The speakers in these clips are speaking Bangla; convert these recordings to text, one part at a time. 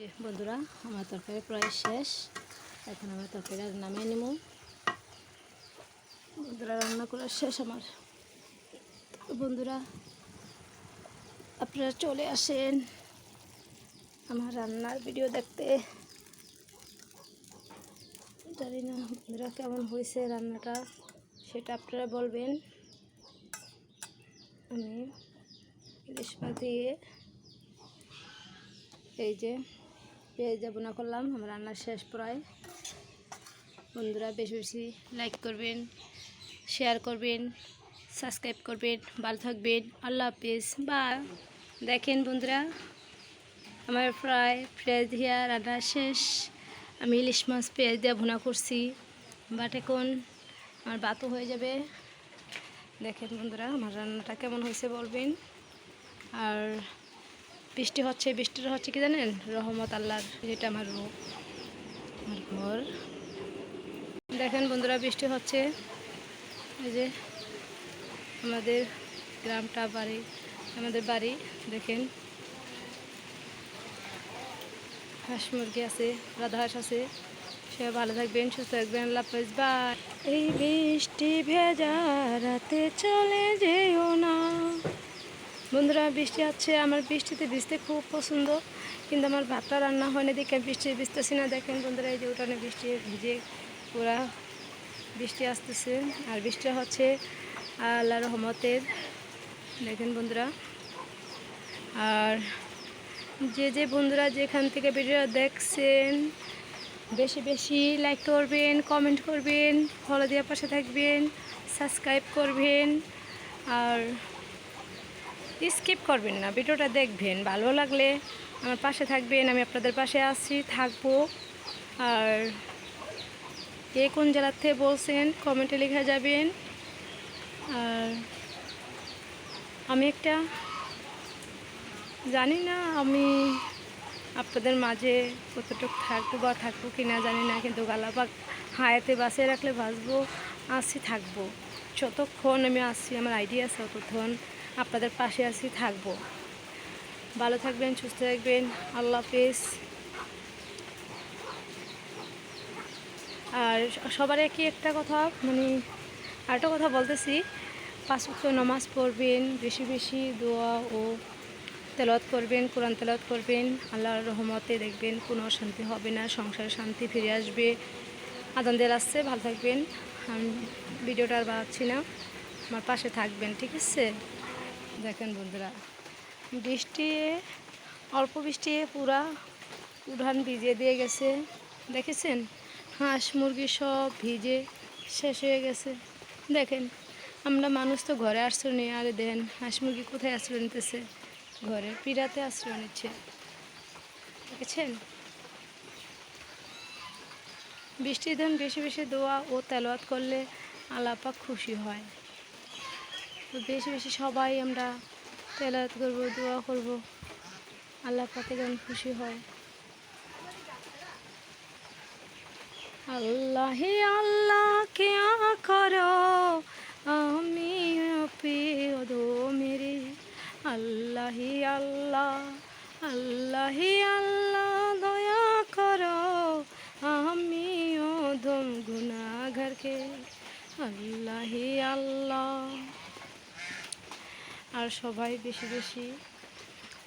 যে বন্ধুরা, আমার তরকারি প্রায় শেষ। এখন আমার তরকারি আর নামিয়ে নেব। বন্ধুরা রান্না করা শেষ আমার। বন্ধুরা, আপনারা চলে আসেন আমার রান্নার ভিডিও দেখতে। জানি না বন্ধুরা কেমন হয়েছে রান্নাটা, সেটা আপনারা বলবেন। আমি ইলিশ দিয়ে এই যে পেঁয়াজ বোনা করলাম, আমার রান্নার শেষ প্রায়। বন্ধুরা, বেশি বেশি লাইক করবেন শেয়ার করবেন সাবস্ক্রাইব করবেন, ভালো থাকবেন। আল্লাহ হাফিজ। বা দেখেন বন্ধুরা, আমার প্রায় পেঁয়াজ দিয়া রান্না শেষ। আমি ইলিশ মাছ পেঁয়াজ দিয়ে ভুনা করছি। বাট এখন আমার বাতও হয়ে যাবে। দেখেন বন্ধুরা, আমার রান্নাটা কেমন হয়েছে বলবেন। আর বৃষ্টি হচ্ছে বৃষ্টিটা হচ্ছে কি জানেন? রহমত আল্লাহর যেটা আমার রূপ, আমার ঘর। দেখেন বন্ধুরা, বৃষ্টি হচ্ছে। এই যে আমাদের গ্রামটা, বাড়ি, আমাদের বাড়ি, দেখেন। হাঁস মুরগি আছে রাধা হাঁস আছে। সে ভালো থাকবেন, সুস্থ থাকবেন, আল্লাহ এই বৃষ্টি ভেজা রাতে চলে যেও না। বন্ধুরা, বৃষ্টি হচ্ছে। আমার বৃষ্টিতে ভিজতে খুব পছন্দ, কিন্তু আমার ভাতটা রান্না হয়নি দেখে বৃষ্টি ভিজতেছি না। দেখেন বন্ধুরা, এই যে উঠানে বৃষ্টি ভিজে পুরা বৃষ্টি আসতেছে আর বৃষ্টি হচ্ছে আল্লাহ রহমতের। দেখেন বন্ধুরা, আর যে যে বন্ধুরা যেখান থেকে ভিডিও দেখছেন, বেশি বেশি লাইক করবেন কমেন্ট করবেন ফলো দেওয়ার পাশে থাকবেন সাবস্ক্রাইব করবেন। আর স্কিপ করবেন না, ভিডিওটা দেখবেন। ভালো লাগলে আমার পাশে থাকবেন, আমি আপনাদের পাশে আসছি থাকব। আর কে কোন জেলার থেকে বলছেন কমেন্টে লেখা যাবেন। আর আমি একটা, জানি না আমি আপনাদের মাঝে কতটুকু থাকব বা থাকব কি না জানি না, কিন্তু গালাপাক হায়াতে বাসে রাখলে বাঁচবো আসি থাকব। যতক্ষণ আমি আসছি আমার আইডিয়া আছে, ততক্ষণ আপনাদের পাশে আছি, থাকব। ভালো থাকবেন, সুস্থ থাকবেন। আল্লাহ হাফেজ। আর সবার একই একটা কথা মানে আরেকটা কথা বলতেছি। পাঁচ ওয়াক্ত নামাজ পড়বেন, বেশি বেশি দোয়া ও তেলত করবেন, কোরআন তেলত করবেন। আল্লাহর রহমতে দেখবেন কোনো অশান্তি হবে না, সংসারে শান্তি ফিরে আসবে। আদান দেল আসছে ভালো থাকবেন। আমি ভিডিওটা আর বাড়াচ্ছি না। আমার পাশে থাকবেন, ঠিক আছে? দেখেন বন্ধুরা, বৃষ্টি, অল্প বৃষ্টি, পুরা উঠান ভিজিয়ে দিয়ে গেছে। দেখেছেন? হাঁস মুরগি সব ভিজে শেষ হয়ে গেছে। দেখেন, আমরা মানুষ তো ঘরে আশ্রয় নিয়ে আরে দেন হাঁস মুরগি কোথায় আশ্রয় নিতেছে? ঘরে পিড়াতে আশ্রয় নিচ্ছে। দেখেছেন? বৃষ্টির দিন বেশি বেশি দোয়া ও তেলাওয়াত করলে আলাপা খুশি হয়। তো বেশি বেশি সবাই আমরা তেলাওয়াত করব, দোয়া করব। আল্লাহ পাকে যেন খুশি হয়। আল্লাহ আল্লাহ কে করো, আমি মেরে আল্লাহ আল্লাহ আল্লাহ আল্লাহ দয়া করো, আমি ওধম গুনাঘরকে আল্লাহ আল্লাহ আর সবাই বেশি বেশি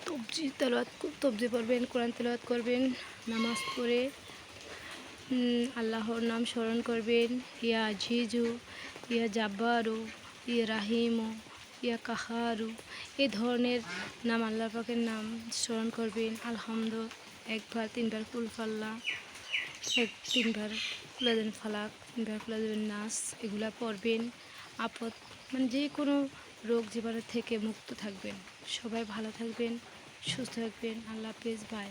তবজি তেলাওয়াত তবজি পড়বেন কোরআন তেলাওয়াত করবেন, নামাজ পড়ে আল্লাহর নাম স্মরণ করবেন। ইয়া ঝিজু ইয়া জাব্বারু, ইয়া রাহিমু, ইয়া কাহারু এই ধরনের নাম আল্লাহ পাকের নাম স্মরণ করবেন। আলহামদ একবার তিনবার কুলফাল্লা এক তিনবার ফুলাদেন ফালাক, তিনবার ফুলাদেন নাচ এগুলা পড়বেন। আপদ মানে যে কোনো রোগ জীবাণু থেকে মুক্ত থাকবেন। সবাই ভালো থাকবেন সুস্থ থাকবেন। আল্লাহ হাফেজ বাই